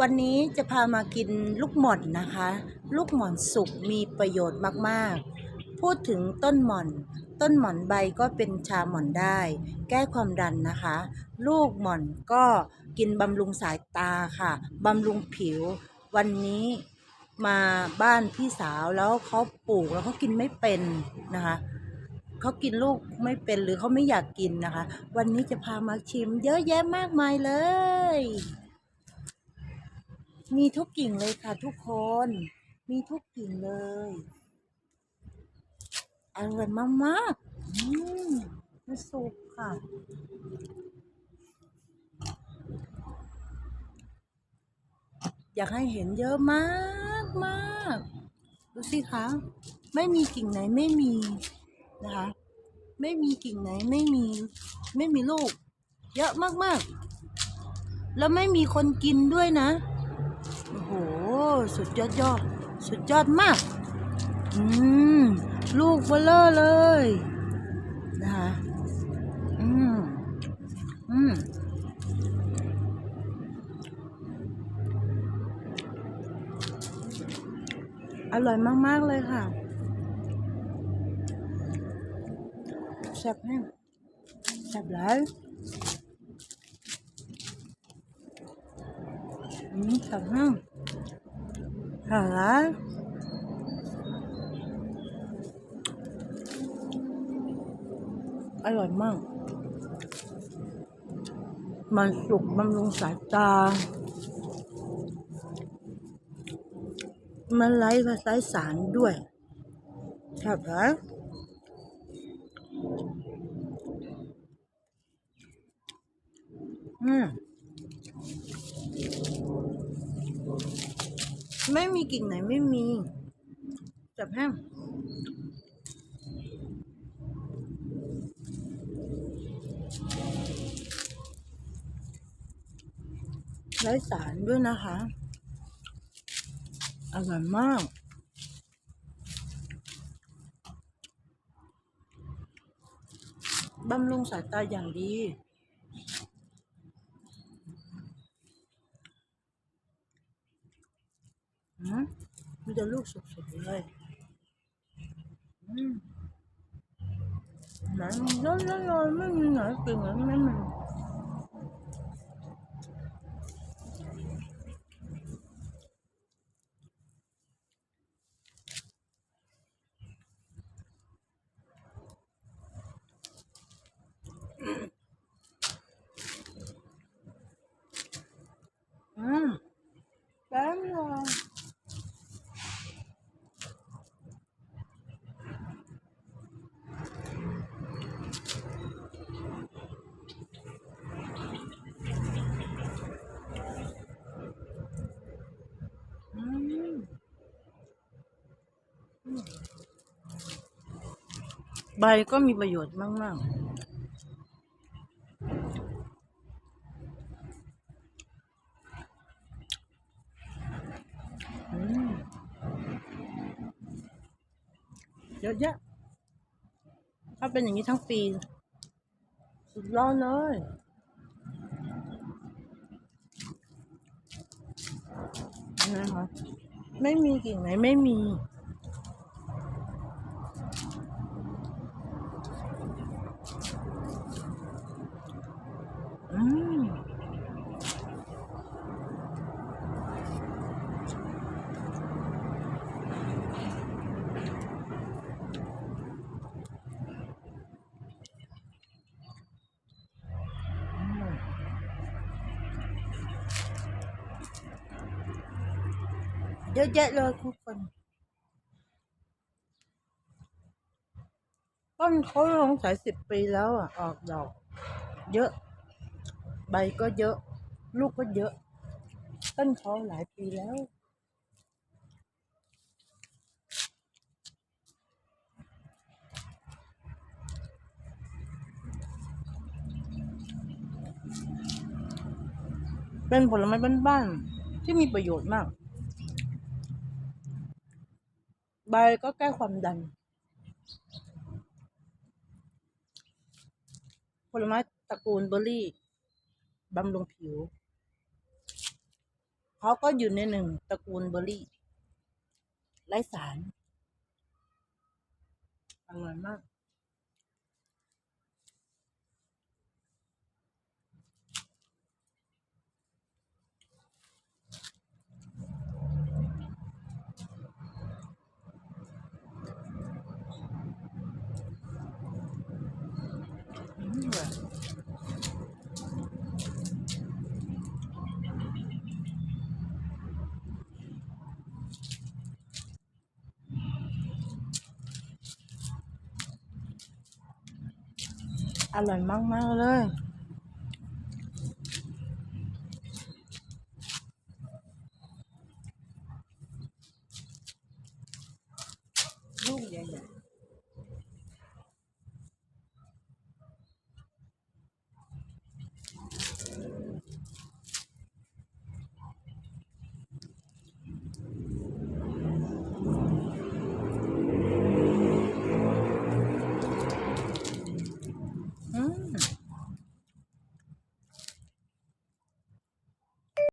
วันนี้จะพามากินลูกหม่อนนะคะ ลูกหม่อนสุกมีประโยชน์มากๆ พูดถึงต้นหม่อน ต้นหม่อนใบก็เป็นชาหม่อนได้ แก้ความดันนะคะ ลูกหม่อนก็กินบำรุงสายตาค่ะบำรุงผิว วันนี้มาบ้านพี่สาวแล้วเขาปลูกแล้วเขากินไม่เป็นนะคะเขากินลูกไม่เป็นหรือเขาไม่อยากกินนะคะ วันนี้จะพามาชิมเยอะแยะมากมายเลย มีทุกกิ่งเลยค่ะทุกคน มีทุกกิ่งเลยอร่อยมากๆอืมมันสุกค่ะ อยากให้เห็นเยอะมากมากดูสิคะ ไม่มีกิ่งไหนไม่มีนะคะ ไม่มีกิ่งไหนไม่มี ไม่มีลูก เยอะมากๆ แล้วไม่มีคนกินด้วยนะ โอ้โห สุดยอดยอด สุดยอดมาก อืม ลูกเบลเลอร์เลย นะคะอืม อืมอร่อยมาก ๆ เลยค่ะแซ่บแห้งแซ่บหลาย อืมแซ่บแห้องหาอร่อยมาก มันสุกบำรุงสายตา มันไร้ภาษาสารด้วยครับฮะอืม ไม่มีกิ่งไหนไม่มี จับแห้งไร้สารด้วยนะคะ อร่อยมากบำรุงสายตาอย่างดี มีแต่ลูกสุกๆเลยอืมไหนมันย้อนๆไม่มีไหนกลิ่นไหนไม่มีอืมแป๊บเลย อืมอืม ใบก็มีประโยชน์มาก ๆเยอะแยะถ้าเป็นอย่างนี้ทั้งปี สุดยอดเลยนะคะไม่มีกิ่งไหนไม่มี อืมเยอะแยะเลยทุกคน ต้นเขาลงสายสิบปีแล้วอะ ออกดอก เยอะ ใบก็เยอะ ลูกก็เยอะ ต้นเขาหลายปีแล้วเป็นผลไม้บ้านๆที่มีประโยชน์มาก ใบก็แก้ความดัน ลไม้ตระกูลเบอร์รี่บำรุงผิว เขาก็อยู่ในหนึ่งตระกูลเบอร์รี่ไร้สารอร่อยมาก อร่อยมาก ๆ เลย